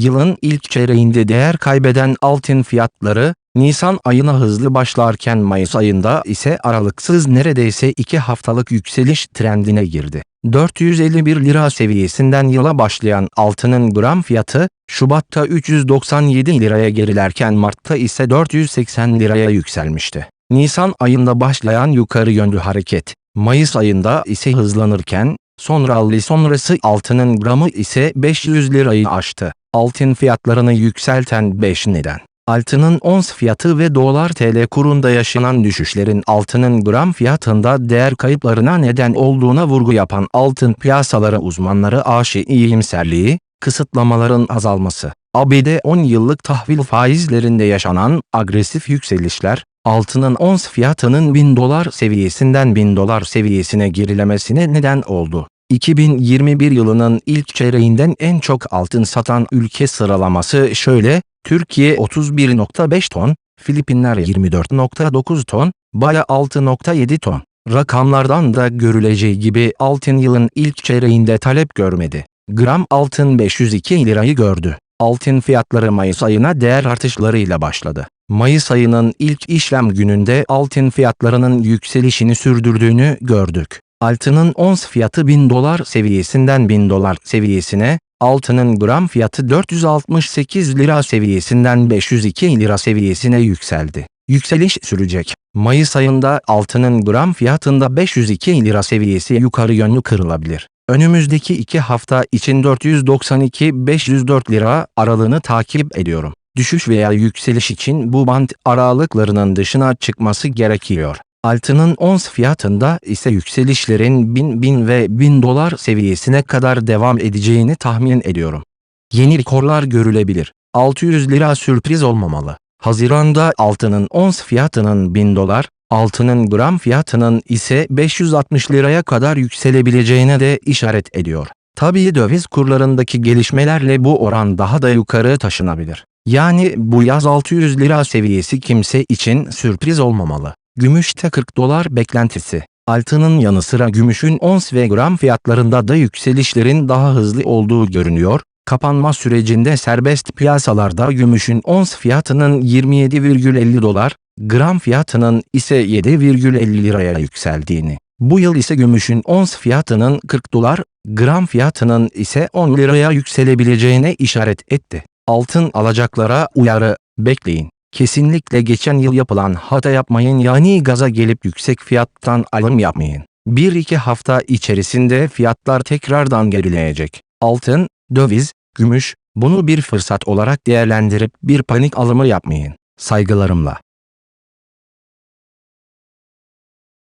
Yılın ilk çeyreğinde değer kaybeden altın fiyatları, Nisan ayına hızlı başlarken Mayıs ayında ise aralıksız neredeyse 2 haftalık yükseliş trendine girdi. 451 lira seviyesinden yıla başlayan altının gram fiyatı, Şubat'ta 397 liraya gerilerken Mart'ta ise 480 liraya yükselmişti. Nisan ayında başlayan yukarı yönlü hareket, Mayıs ayında ise hızlanırken, allı sonrası altının gramı ise 500 lirayı aştı. Altın fiyatlarını yükselten 5 neden. Altının ons fiyatı ve dolar TL kurunda yaşanan düşüşlerin altının gram fiyatında değer kayıplarına neden olduğuna vurgu yapan altın piyasaları uzmanları aşı iyimserliği, kısıtlamaların azalması, ABD 10 yıllık tahvil faizlerinde yaşanan agresif yükselişler, altının ons fiyatının 1000 dolar seviyesinden 1000 dolar seviyesine gerilemesine neden oldu. 2021 yılının ilk çeyreğinden en çok altın satan ülke sıralaması şöyle, Türkiye 31.5 ton, Filipinler 24.9 ton, Baya 6.7 ton. Rakamlardan da görüleceği gibi altın yılın ilk çeyreğinde talep görmedi. Gram altın 502 lirayı gördü. Altın fiyatları Mayıs ayına değer artışlarıyla başladı. Mayıs ayının ilk işlem gününde altın fiyatlarının yükselişini sürdürdüğünü gördük. Altının ons fiyatı 1000 dolar seviyesinden 1000 dolar seviyesine, altının gram fiyatı 468 lira seviyesinden 502 lira seviyesine yükseldi. Yükseliş sürecek. Mayıs ayında altının gram fiyatında 502 lira seviyesi yukarı yönlü kırılabilir. Önümüzdeki iki hafta için 492-504 lira aralığını takip ediyorum. Düşüş veya yükseliş için bu band aralıklarının dışına çıkması gerekiyor. Altının ons fiyatında ise yükselişlerin 1000, 1000 ve 1000 dolar seviyesine kadar devam edeceğini tahmin ediyorum. Yeni rekorlar görülebilir. 600 lira sürpriz olmamalı. Haziranda altının ons fiyatının 1000 dolar, altının gram fiyatının ise 560 liraya kadar yükselebileceğine de işaret ediyor. Tabii döviz kurlarındaki gelişmelerle bu oran daha da yukarı taşınabilir. Yani bu yaz 600 lira seviyesi kimse için sürpriz olmamalı. Gümüşte 40 dolar beklentisi. Altının yanı sıra gümüşün ons ve gram fiyatlarında da yükselişlerin daha hızlı olduğu görünüyor. Kapanma sürecinde serbest piyasalarda gümüşün ons fiyatının 27,50 dolar, gram fiyatının ise 7,50 liraya yükseldiğini, bu yıl ise gümüşün ons fiyatının 40 dolar, gram fiyatının ise 10 liraya yükselebileceğine işaret etti. Altın alacaklara uyarı, bekleyin. Kesinlikle geçen yıl yapılan hata yapmayın yani gaza gelip yüksek fiyattan alım yapmayın. 1-2 hafta içerisinde fiyatlar tekrardan gerileyecek. Altın, döviz, gümüş, bunu bir fırsat olarak değerlendirip bir panik alımı yapmayın. Saygılarımla.